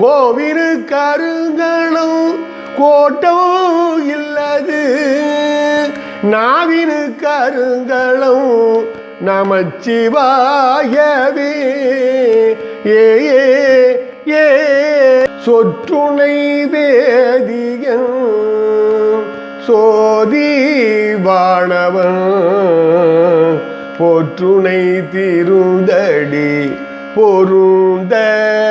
கோவினு கருங்களும் கோட்டமும் இல்லது. நாவினு கருங்களும் நமச்சிவாயவே. ஏ ஏ சொற்றுணை வேதியன் சோதி வாணவன் போற்றுணை திருந்தடி பொருந்த.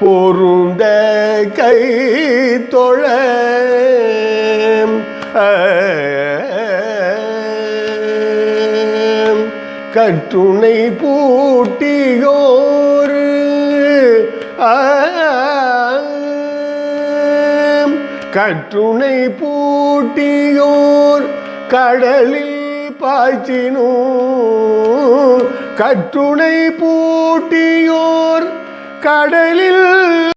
பொருந்த கை தொழ. கற்றுணை பூட்டியோர் கற்றுணை பூட்டியோர் கடலில் பாய்ச்சினோ கட்டுணை பூட்டியோர் கடலில்